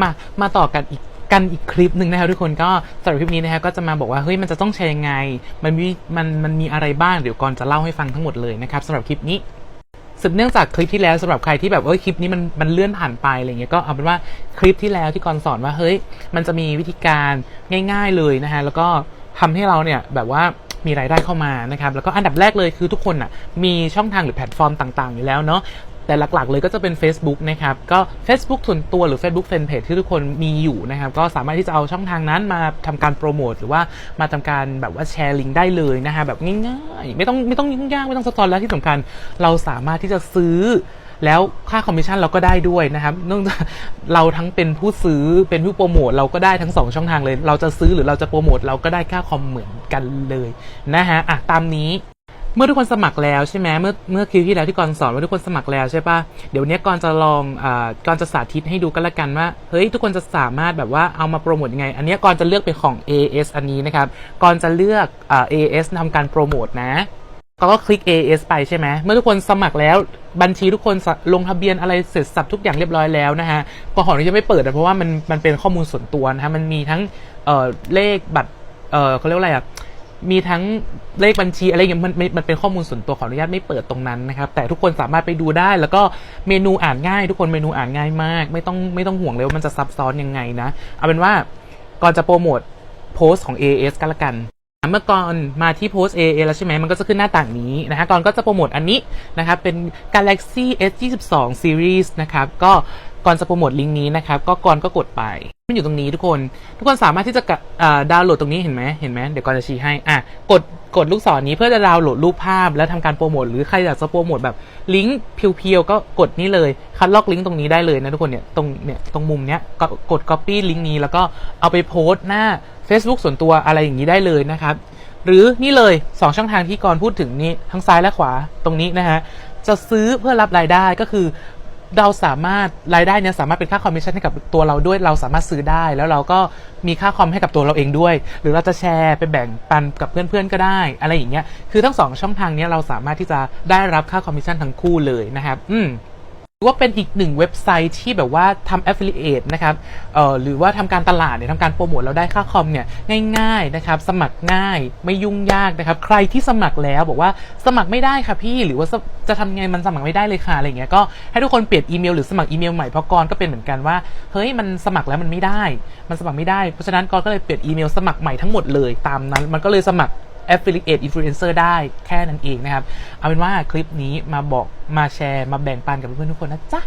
มามาต่อกันอีกกันอีกคลิปหนึ่งนะครับทุกคนก็สำหรับคลิปนี้นะฮะก็จะมาบอกว่าเฮ้ยมันจะต้องแชร์ยังไง มันมีมันมันมีอะไรบ้างเดี๋ยวก่อนจะเล่าให้ฟังทั้งหมดเลยนะครับสำหรับคลิปนี้สืบเนื่องจากคลิปที่แล้วสำหรับใครที่แบบเอ้ยคลิปนี้มันมันเลื่อนผ่านไปอะไรเงี้ยก็เอาเป็นว่าคลิปที่แล้วที่กรสอนว่าเฮ้ยมันจะมีวิธีการง่าย ๆเลยนะฮะแล้วก็ทำให้เราเนี่ยแบบว่ามีรายได้เข้ามานะครับแล้วก็อันดับแรกเลยคือทุกคนอะมีช่องทางหรือแพลตฟอร์มต่างๆอยู่แล้วเนาะ แต่หลักๆ เลยก็จะเป็น Facebook นะครับ ก็ Facebook ส่วนตัวหรือ Facebook Fanpage ที่ทุกคนมีอยู่นะครับ ก็สามารถที่จะเอาช่องทางนั้นมาทำการโปรโมทหรือว่ามาทำการแบบว่าแชร์ลิงก์ได้เลยนะฮะแบบง่ายๆ ไม่ต้องไม่ต้องยุ่งยากไม่ต้องซับซ้อนแล้วที่สำคัญ เราสามารถที่จะซื้อแล้วค่าคอมมิชชั่นเราก็ได้ด้วยนะครับเนื่องจากเราทั้งเป็นผู้ซื้อเป็นผู้โปรโมทเราก็ได้ทั้งสองช่องทางเลย เราจะซื้อหรือเราจะโปรโมทเราก็ได้ค่าคอมเหมือนกันเลยนะฮะอะตามนี้ เมื่อทุกคนสมัครแล้วใช่ไหมเมื่อเมื่อคลิปที่แล้วที่กรสอนว่าทุกคนสมัครแล้วใช่ปะเดี๋ยวเนี้ยกรจะลองอ่ากรจะสาธิตให้ดูกันละกันว่าเฮ้ยทุกคนจะสามารถแบบว่าเอามาโปรโมทยังไง อันเนี้ยกรจะเลือกเป็นของ AS อันนี้นะครับกรจะเลือกอ่า AS ทำการโปรโมทนะก็คลิก AS ไปใช่ไหม เมื่อทุกคนสมัครแล้วบัญชีทุกคนสะลงทะเบียนอะไรเสร็จสับทุกอย่างเรียบร้อยแล้วนะฮะก็ขออนุญาตไม่เปิดนะเพราะว่ามันมันเป็นข้อมูลส่วนตัวนะฮะ มันมีทั้งเอ่อเลขบัตรเอ่อเขาเรียกว่าอะไรอะ มีทั้งเลขบัญชีอะไรอย่างเงี้ยมันมันเป็นข้อมูลส่วนตัวขออนุญาตไม่เปิดตรงนั้นนะครับ แต่ทุกคนสามารถไปดูได้ แล้วก็เมนูอ่านง่าย ทุกคนเมนูอ่านง่ายมาก ไม่ต้องไม่ต้องห่วงเลยว่ามันจะซับซ้อนยังไงนะ เอาเป็นว่าก่อนจะโปรโมทโพสต์ของ AS กันละกันเมื่อก่อนมาที่โพส A A แล้วใช่ไหมมันก็จะขึ้นหน้าต่างนี้นะฮะก่อนก็จะโปรโมทอันนี้นะครับ เป็น Galaxy S 2 2 Series นะครับ ก็ก่อนจะโปรโมทลิงก์นี้นะครับ ก็ก่อนก็กดไป มันอยู่ตรงนี้ทุกคน ทุกคนสามารถที่จะกะอ่าดาวน์โหลดตรงนี้เห็นไหมเห็นไหมเดี๋ยวก่อนจะชี้ให้อะกดกดลูกศรนี้เพื่อจะดาวน์โหลดรูปภาพ แล้วทำการโปรโมทหรือใครอยากจะโปรโมทแบบลิงก์เพียวๆก็กดนี่เลยคัดลอกลิงก์ตรงนี้ได้เลยนะทุกคนเนี่ยตรงเนี่ยตรงมุมเนี้ยก็กด copy ลิงก์นี้แล้วก็เอาไปโพสต์หน้า Facebook ส่วนตัวอะไรอย่างนี้ได้เลยนะครับหรือนี่เลย 2 ช่องทางที่กรพูดถึงนี้ทั้งซ้ายและขวาตรงนี้นะฮะจะซื้อเพื่อรับรายได้ก็คือ เราสามารถรายได้เนี้ยสามารถเป็นค่าคอมมิชชั่นให้กับตัวเราด้วยเราสามารถซื้อได้ แล้วเราก็มีค่าคอมให้กับตัวเราเองด้วย หรือเราจะแชร์ไปแบ่งปันกับเพื่อนๆก็ได้ อะไรอย่างเงี้ยคือทั้งสองช่องทางเนี้ยเราสามารถที่จะได้รับค่าคอมมิชชั่นทั้งคู่เลยนะครับ อืม ว่าเป็นอีกหนึ่งเว็บไซต์ที่แบบว่าทำ affiliate นะครับเอ่อหรือว่าทำการตลาดเนี่ยทำการโปรโมทแล้วได้ค่าคอมเนี่ยง่ายๆนะครับสมัครง่ายไม่ยุ่งยากนะครับใครที่สมัครแล้วบอกว่าสมัครไม่ได้ค่ะพี่หรือว่าจะทำไงมันสมัครไม่ได้เลยค่ะอะไรเงี้ยก็ให้ทุกคนเปลี่ยนอีเมลหรือสมัครอีเมลใหม่เพราะกรก็เป็นเหมือนกันว่าเฮ้ยมันสมัครแล้วมันไม่ได้ มันสมัครไม่ได้เพราะฉะนั้นกรก็เลยเปลี่ยนอีเมลสมัครใหม่ทั้งหมดเลยตามนั้น มันก็เลยสมัคร affiliate influencer ได้แค่นั้นเองนะครับ เอาเป็นว่าคลิปนี้มาบอกมาแชร์ มาแบ่งปันกับเพื่อนๆทุกคนนะจ๊ะ